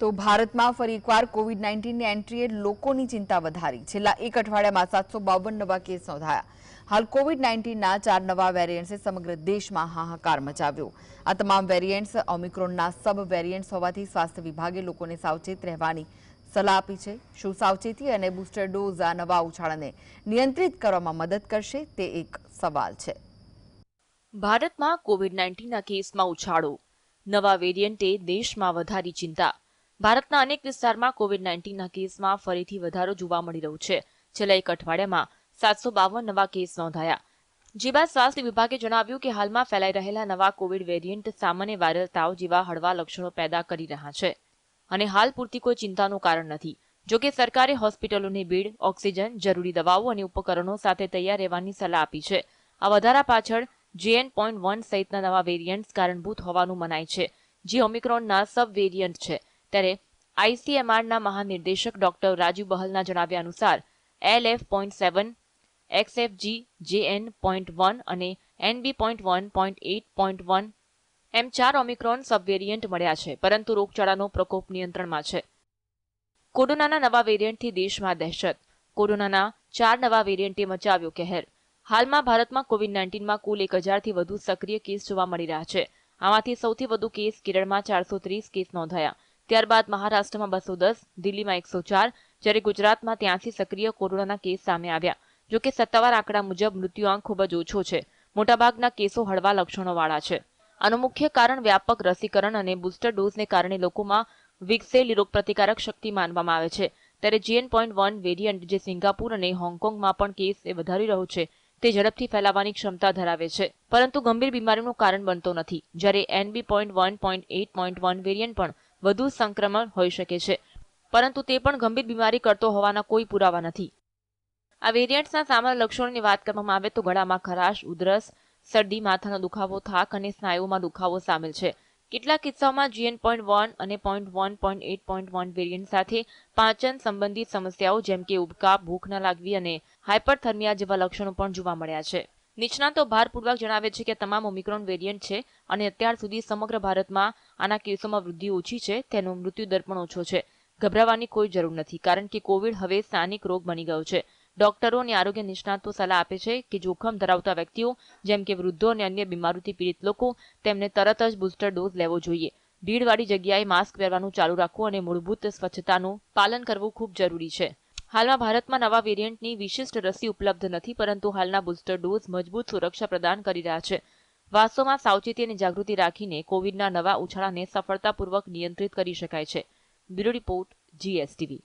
તો ભારતમાં ફરી એકવાર કોવિડ નાઇન્ટીનની એન્ટ્રીએ લોકોની ચિંતા વધારી. છેલ્લા એક અઠવાડિયામાં સાતસો બાવન નવા કેસ નોંધાયા. હાલ કોવિડ નાઇન્ટીનના ચાર નવા વેરિયન્ટ્સે સમગ્ર દેશમાં હાહાકાર મચાવ્યો. આ તમામ વેરિયન્ટ્સ ઓમિક્રોનના સબ વેરિયન્ટ્સ હોવાથી સ્વાસ્થ્ય વિભાગે લોકોને સાવચેત રહેવાની સલાહ આપી છે. શું સાવચેતી અને બૂસ્ટર ડોઝ આ નવા ઉછાળાને નિયંત્રિત કરવામાં મદદ કરશે તે એક સવાલ છે. ભારતમાં કોવિડ નાઇન્ટીનના કેસમાં ઉછાળો. નવા વેરિયન્ટે દેશમાં વધારી ચિંતા. ભારતના અનેક વિસ્તારમાં કોવિડ નાઇન્ટીનના કેસમાં ફરીથી વધારો જોવા મળી રહ્યો છે. છેલ્લા એક અઠવાડિયામાં સાતસો બાવન નવા કેસ નોંધાયા. જે બાદ સ્વાસ્થ્ય વિભાગે જણાવ્યું કે હાલમાં ફેલાઈ રહેલા નવા કોવિડ વેરિયન્ટ સામાન્ય વાયરલ તાવ જેવા હળવા લક્ષણો પેદા કરી રહ્યા છે. અને હાલ પૂરતી કોઈ ચિંતાનું કારણ નથી. જોકે સરકારે હોસ્પિટલોની બેડ, ઓક્સિજન, જરૂરી દવાઓ અને ઉપકરણો સાથે તૈયાર રહેવાની સલાહ આપી છે. આ વધારા પાછળ જેએન પોઈન્ટ વન સહિતના નવા વેરિયન્ટ્સ કારણભૂત હોવાનું મનાય છે. જે ઓમિક્રોનના સબ વેરિયન્ટ છે. ત્યારે આઈસીએમઆરના મહાનિર્દેશક ડોક્ટર રાજુ બહલના જણાવ્યા અનુસાર L F point seven XFG JN point one અને NB point one point eight point one M ચાર ઓમિક્રોન સબ વેરિયન્ટ મળ્યા છે, પરંતુ રોગચાળાનો પ્રકોપ નિયંત્રણમાં છે. કોરોનાના નવા વેરિયન્ટથી દેશમાં દહેશત. કોરોનાના ચાર નવા વેરિયન્ટે મચાવ્યો કહેર. હાલમાં ભારતમાં કોવિડ નાઇન્ટીનમાં કુલ એક હજારથી વધુ સક્રિય કેસ જોવા મળી રહ્યા છે. આમાંથી સૌથી વધુ કેસ કેરળમાં ચારસો ત્રીસ કેસ નોંધાયા. ત્યારબાદ મહારાષ્ટ્રમાં બસો દસ, દિલ્હીમાં એકસો ચાર, જ્યારે ગુજરાતમાં ત્યાંથી સક્રિય કોરોનાના કેસ સામે આવ્યા. જોકે સત્તાવાર આંકડા મુજબ મૃત્યુઆંક ખૂબ જ ઓછો છે. મોટાભાગના કેસો હળવા લક્ષણોવાળા છે. આનું મુખ્ય કારણ વ્યાપક રસીકરણ અને બૂસ્ટર ડોઝને કારણે લોકોમાં વિકસેલી રોગપ્રતિકારક શક્તિ માનવામાં આવે છે. ત્યારે જીએન પોઈન્ટ વન વેરિયન્ટ, જે સિંગાપુર અને હોંગકોંગમાં પણ કેસ એ વધારી રહ્યો છે, તે ઝડપથી ફેલાવાની ક્ષમતા ધરાવે છે. પરંતુ ગંભીર બીમારીનું કારણ બનતો નથી. જ્યારે NB point one point eight point one variant પણ વધુ સંક્રમણ હોઈ શકે છે. પરંતુ તે પણ ગંભીર બીમારી કરતો હોવાના કોઈ પુરાવા નથી. આ વેરિયન્ટ્સના સામાન્ય લક્ષણોની વાત કરવામાં આવે તો ગળામાં ખરાશ, ઉધરસ, શરદી, માથાનો દુખાવો, થાક અને સ્નાયુઓમાં દુખાવો સામેલ છે. કેટલાક કિસ્સાઓમાં જીએન પોઈન્ટ વન અને point one point eight point one variant સાથે પાચન સંબંધિત સમસ્યાઓ જેમ કે ઉબકા, ભૂખ ન લાગવી અને હાઇપરથર્મિયા જેવા લક્ષણો પણ જોવા મળ્યા છે. નિષ્ણાતો ભારપૂર્વક જણાવે છે કે તમામ ઓમિક્રોન વેરિયન્ટ છે અને અત્યાર સુધી સમગ્ર ભારતમાં આના કેસોમાં વૃદ્ધિ ઓછી છે, તેનો મૃત્યુદર પણ ઓછો છે. ગભરાવાની કોઈ જરૂર નથી, કારણ કે કોવિડ હવે સ્થાનિક રોગ બની ગયો છે. ડોક્ટરો અને આરોગ્ય નિષ્ણાતો સલાહ આપે છે કે જોખમ ધરાવતા વ્યક્તિઓ, જેમ કે વૃદ્ધો અને અન્ય બીમારીથી પીડિત લોકો, તેમને તરત જ બૂસ્ટર ડોઝ લેવો જોઈએ. ભીડવાળી જગ્યાએ માસ્ક પહેરવાનું ચાલુ રાખવું અને મૂળભૂત સ્વચ્છતાનું પાલન કરવું ખૂબ જરૂરી છે. હાલમાં ભારતમાં નવા વેરિયન્ટની વિશિષ્ટ રસી ઉપલબ્ધ નથી, પરંતુ હાલના બુસ્ટર ડોઝ મજબૂત સુરક્ષા પ્રદાન કરી રહ્યા છે. વાસ્તવમાં સાવચેતી અને જાગૃતિ રાખીને કોવિડના નવા ઉછાળાને સફળતાપૂર્વક નિયંત્રિત કરી શકાય છે. Bureau report, GSTV.